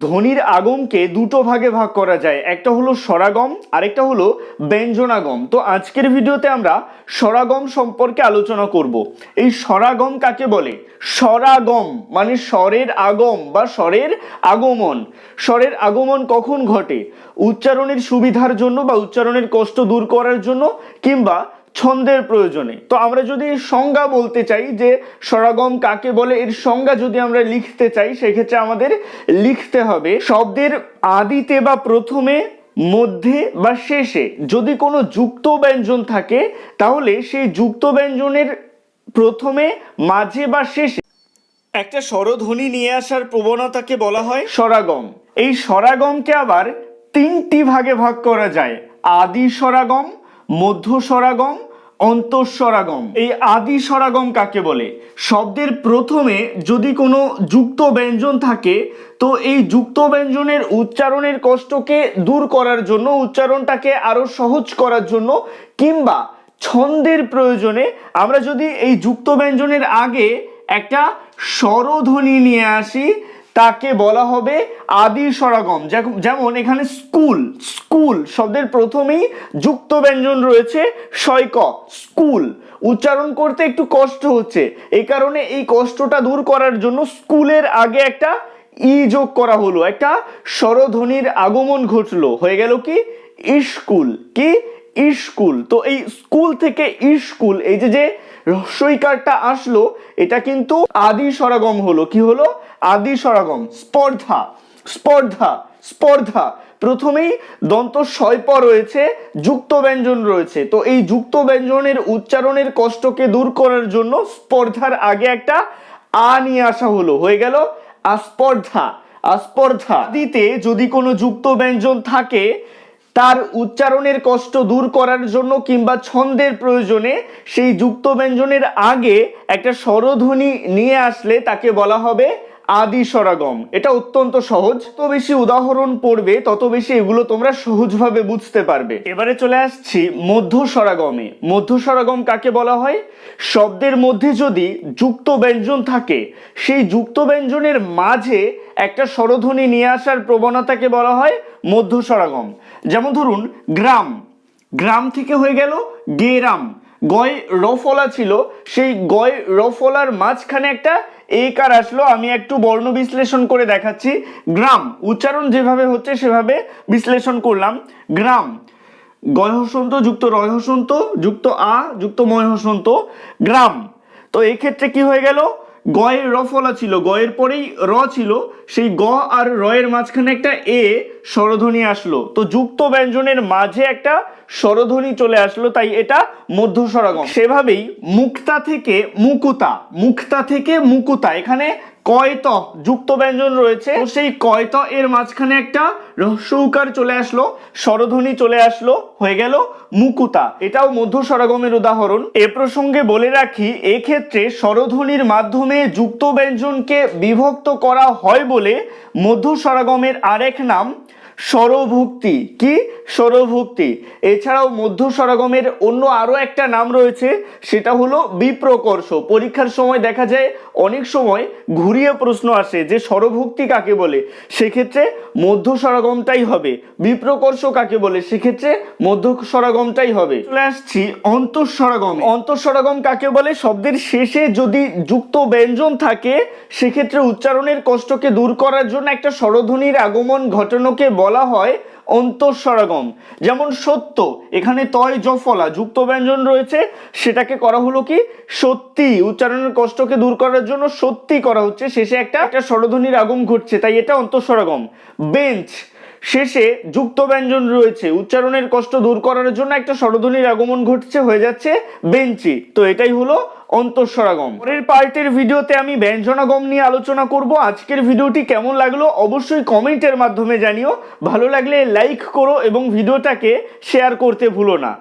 ধ্বনির আগমকে দুটো ভাগে ভাগ করা যায়। একটা হলো স্বরাগম আরেকটা হলো ব্যঞ্জনাগম। তো আজকের ভিডিওতে আমরা স্বরাগম সম্পর্কে আলোচনা করব। এই স্বরাগম কাকে বলে? স্বরাগম মানে স্বরের আগম বা স্বরের আগমন। স্বরের আগমন কখন ঘটে? উচ্চারণের সুবিধার জন্য বা উচ্চারণের কষ্ট দূর করার জন্য কিংবা ছন্দের প্রয়োজনে। তো আমরা যদি সংজ্ঞা বলতে চাই যে স্বরাগম কাকে বলে এর সংজ্ঞা যদি আমরা লিখতে চাই সেক্ষেত্রে আমাদের লিখতে হবে শব্দের আদিতে বা প্রথমে মধ্যে বা শেষে। যদি কোনো যুক্ত ব্যঞ্জন থাকে তাহলে সেই যুক্ত ব্যঞ্জনের প্রথমে মাঝে বা শেষে। একটা স্বরধ্বনি নিয়ে আসার প্রবণতাকে বলা হয় স্বরাগম এই স্বরাগমকে আবার তিনটি ভাগে ভাগ করা যায়। আদি স্বরাগম মধ্য স্বরাগম অন্তঃস্বরাগম এই আদি স্বরাগম কাকে বলে? শব্দের প্রথমে যদি কোনো যুক্ত ব্যঞ্জন থাকে, তো এই যুক্ত ব্যঞ্জনের উচ্চারণের কষ্টকে দূর করার জন্য, উচ্চারণটাকে আরও সহজ করার জন্য, কিংবা ছন্দের প্রয়োজনে আমরা যদি এই যুক্ত ব্যঞ্জনের আগে একটা স্বরধ্বনি নিয়ে আসি তাকে বলা হবে আদি স্বরাগম যেক- যেমন এখানে স্কুল স্কুল শব্দের প্রথমেই যুক্ত ব্যঞ্জন রয়েছে শয়ক স্কুল। উচ্চারণ করতে একটু কষ্ট হচ্ছে। এই কারণে এই কষ্টটা দূর করার জন্য স্কুলের আগে একটা ই যোগ করা হলো। একটা স্বরধ্বনির আগমন ঘটলো। হয়ে গেল কি? স্কুল কি? স্কুল তো এই স্কুল থেকে স্কুল এই যে যে রস্বইকারটা আসলো, এটা কিন্তু আদি স্বরাগম হলো। কি হলো? আদি সরাগম স্পর্ধা স্পর্ধা স্পর্ধা। প্রথমেই দন্ত স্বয়প রয়েছে, যুক্ত ব্যঞ্জন রয়েছে। তো এই যুক্ত ব্যঞ্জনের উচ্চারণের কষ্টকে দূর করার জন্য স্পর্ধার আগে একটা আ নিয়ে আসা হলো। হয়ে গেল আস্পর্ধা আস্পর্ধা। দিতে যদি কোনো যুক্ত ব্যঞ্জন থাকে, তার উচ্চারণের কষ্ট দূর করার জন্য কিংবা ছন্দের প্রয়োজনে সেই যুক্ত ব্যঞ্জনের আগে একটা স্বরধ্বনি নিয়ে আসলে তাকে বলা হবে আদি স্বরাগম এটা অত্যন্ত সহজ। তো বেশি উদাহরণ পড়বে, তত বেশি এগুলো তোমরা সহজভাবে বুঝতে পারবে। এবারে চলে আসছি মধ্য স্বরাগমে মধ্য স্বরাগম কাকে বলা হয়? শব্দের মধ্যে যদি যুক্ত ব্যঞ্জন থাকে, সেই যুক্ত ব্যঞ্জনের মাঝে একটা স্বরধ্বনি নিয়ে আসার প্রবণতাকে বলা হয় মধ্য স্বরাগম যেমন ধরুন, গ্রাম। গ্রাম থেকে হয়ে গেল গেরাম। গয় রফলা ছিল, সেই গয় রফলার মাঝখানে একটা একার আসলো। আমি একটু বর্ণ বিশ্লেষণ করে দেখাচ্ছি। গ্রাম, উচ্চারণ যেভাবে হচ্ছে সেভাবে বিশ্লেষণ করলাম। গ্রাম গয়হসন্ত যুক্ত রয় হসন্ত, যুক্ত আ, যুক্ত ময় হসন্ত, গ্রাম। তো এক্ষেত্রে ক্ষেত্রে কি হয়ে গেল? গয়ের রফলা ছিল, গয়ের পরেই র ছিল, সেই গ আর রয়ের মাঝখানে একটা এ স্বরধ্বনি আসলো। তো যুক্ত ব্যঞ্জনের মাঝে একটা স্বরধ্বনি চলে আসলো, তাই এটা মধ্য স্বরাগম সেভাবেই মুক্তা থেকে মুকুতা, মুক্তা থেকে মুকুতা, এখানে কয়ত যুক্ত ব্যঞ্জন রয়েছে? তো সেই কয়ত এর মাঝখানে একটা রহস্যকার চলে আসলো, স্বরধ্বনি চলে আসলো, হয়ে গেল মুকুতা। এটাও মধ্য স্বরাগমের উদাহরণ। এ প্রসঙ্গে বলে রাখি, এক্ষেত্রে স্বরধ্বনির মাধ্যমে যুক্ত ব্যঞ্জনকে বিভক্ত করা হয় বলে মধ্য স্বরাগমের আরেক নাম স্বরভুক্তি। কি? স্বরভুক্তি। এছাড়াও মধ্য স্বরাগমের অন্য আরও একটা নাম রয়েছে, সেটা হলো বিপ্রকর্ষ। পরীক্ষার সময় দেখা যায়, অনেক সময় ঘুরিয়ে প্রশ্ন আসে যে স্বরভুক্তি কাকে বলে? সেক্ষেত্রে মধ্য স্বরাগমটাই হবে। বিপ্রকর্ষ কাকে বলে? সেক্ষেত্রে মধ্য স্বরাগমটাই হবে। চলে আসছি অন্তঃস্বরাগম। অন্তঃস্বরাগম কাকে বলে? শব্দের শেষে যদি যুক্ত ব্যঞ্জন থাকে, সেক্ষেত্রে উচ্চারণের কষ্টকে দূর করার জন্য একটা স্বরধ্বনির আগমন ঘটানোকে বলা হয় অন্তঃস্বরাগম যেমন সত্য, এখানে তয় জফলা, যুক্ত ব্যঞ্জন রয়েছে, সেটাকে করা হলো কি? সত্যি। উচ্চারণের কষ্টকে দূর করার জন্য সত্যি করা হচ্ছে। শেষে একটা একটা স্বরধ্বনির আগম ঘটছে, তাই এটা অন্তঃস্বরাগম বেঞ্চ শেষে যুক্ত ব্যঞ্জন রয়েছে। উচ্চারণের কষ্ট দূর করার জন্য একটা স্বরধ্বনির আগমন ঘটছে, হয়ে যাচ্ছে বেঞ্চি। তো এটাই হলো অন্তঃস্বরাগম। পরের পার্টের ভিডিওতে আমি ব্যঞ্জনাগম নিয়ে আলোচনা করব। আজকের ভিডিওটি কেমন লাগল অবশ্যই কমেন্টের মাধ্যমে জানিও। ভালো লাগলে লাইক করো এবং ভিডিওটাকে শেয়ার করতে ভুলো না।